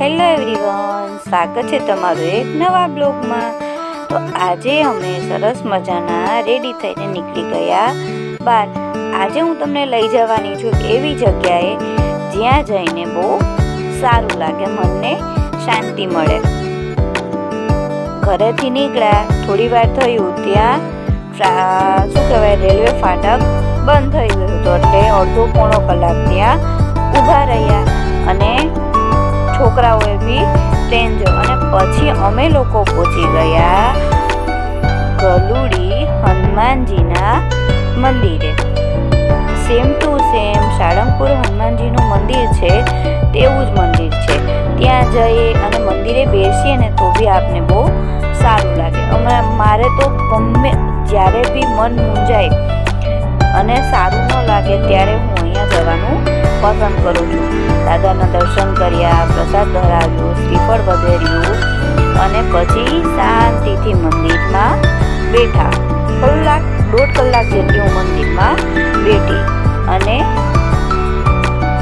Hello everyone, સ્વાગત છે તમારું એક નવા બ્લોગમાં. તો આજે અમે સરસ મજાના રેડી થઈને નીકળી ગયા. બાર, આજે હું તમને લઈ જવાની છું એવી જગ્યાએ જ્યાં જઈને બહુ સારું લાગે મનને શાંતિ મળે. ઘરેથી નીકળ્યા, થોડી વાર થયું ત્યાં શું કહેવાય, રેલવે ફાટક બંધ થઈ ગયું હતું, એટલે અડધો પોણો કલાક ત્યાં ઊભા રહ્યા અને છોકરાઓએ બી ટ્રેન જો. અને પછી અમે લોકો પહોંચી ગયા ગલુડી હનુમાનજીના મંદિરે. સેમ ટુ સેમ સાળંગપુર હનુમાનજીનું મંદિર છે, તેવું જ મંદિર છે. ત્યાં જઈએ અને મંદિરે બેસીએ ને તો બી આપને બહુ સારું લાગે. હમણાં મારે તો ગમે જ્યારે બી મન મૂંઝાય અને સારું ન લાગે ત્યારે હું અહીંયા જવાનું પસંદ કરું છું. દાદાના દર્શન કર્યા, પ્રસાદ ધરાવ્યો, શ્રીફળ વધેર્યું અને પછી શાંતિથી મંદિરમાં બેઠા. કલાક, દોઢ કલાક જેટલી હું મંદિરમાં બેઠી અને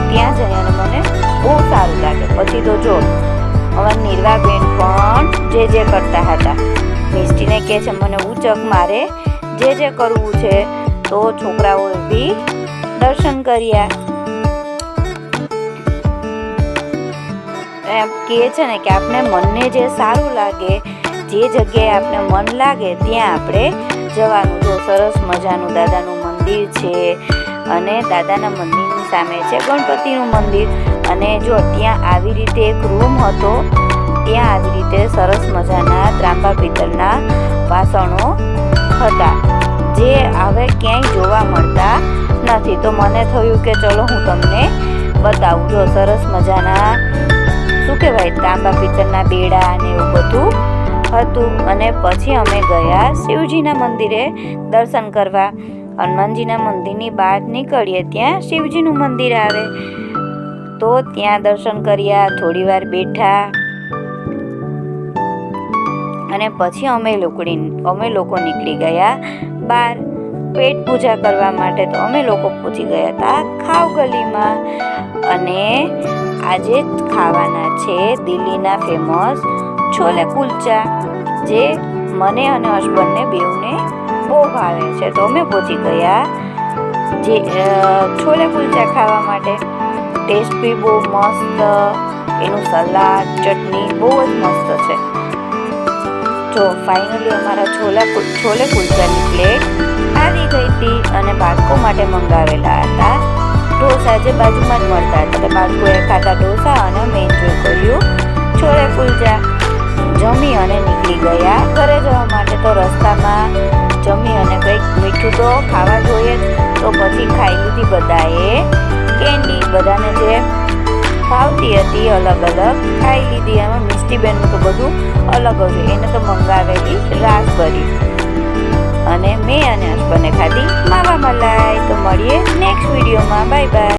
ત્યાં જઈ અને મને બહુ સારું લાગે. પછી તો જો, હવે નિર્વાબેન પણ જે જે કરતા હતા. મિસ્ટીને કહે છે, મને ઉચક મારે જે જે કરવું છે તો છોકરાઓએ બી દર્શન કર્યા. એમ કહે છે ને કે આપણે મનને જે સારું લાગે, જે જગ્યાએ આપણે મન લાગે, ત્યાં આપણે જવાનું. જો સરસ મજાનું દાદાનું મંદિર છે અને દાદાના મંદિરની સામે છે ગણપતિનું મંદિર. અને જો ત્યાં આવી રીતે એક રૂમ હતો, ત્યાં આવી રીતે સરસ મજાના ત્રાંબા પિત્તળના વાસણો હતા. જે હવે ક્યાંય જોવા મળતા નથી. તો મને થયું કે ચલો હું તમને બતાવું. જો સરસ મજાના, શું કહેવાય, તાંબા પિત્તળના બેડા ને એવું બધું હતું. અને પછી અમે ગયા શિવજીના મંદિરે દર્શન કરવા. હનુમાનજીના મંદિરની બહાર નીકળીએ, ત્યાં શિવજીનું મંદિર આવે. તો ત્યાં દર્શન કર્યા, થોડી વાર બેઠા. અને પછી અમે લોકો અમે લોકો નીકળી ગયા બહાર પેટ પૂજા કરવા માટે તો અમે લોકો પહોંચી ગયા હતા ખાવ ગલીમાં અને આજે ખાવાના છે દિલ્હીના ફેમસ છોલે કુલચા, જે મને અને હસબન્ડને બેઉને બહુ ભાવે છે. તો અમે પહોંચી ગયા જે છોલે કુલચા ખાવા માટે. ટેસ્ટ બી બહુ મસ્ત, એનું સલાડ, ચટણી બહુ જ મસ્ત છે. જો ફાઇનલી અમારા છોલા છોલે કુલચાની પ્લેટ આવી ગઈ હતી અને બાળકો માટે મંગાવેલા હતા. ઢોસા જે બાજુમાં જ મળતા એટલે બાળકોએ ખાધા ઢોસા અને અમે એન્જોય કર્યું. છોલે કુલચા જમી અને નીકળી ગયા. ઘરે જવા માટે તો રસ્તામાં જમી અને કંઈક મીઠું તો ખાવા જોઈએ તો પછી ખાઈ લીધી બધાએ. કેન્ડી બધાને જે ભાવતી હતી અલગ અલગ. ખાઈ લીધી એમાં મિષ્ટીબેનનું તો બધું અલગ હતું એને તો મંગાવેલી રાસબરી. અને મેં અને હસબન્ડે ખાધી. માવા મલાઈ. તો મળીએ નેક્સ્ટ વિડીયોમાં બાય બાય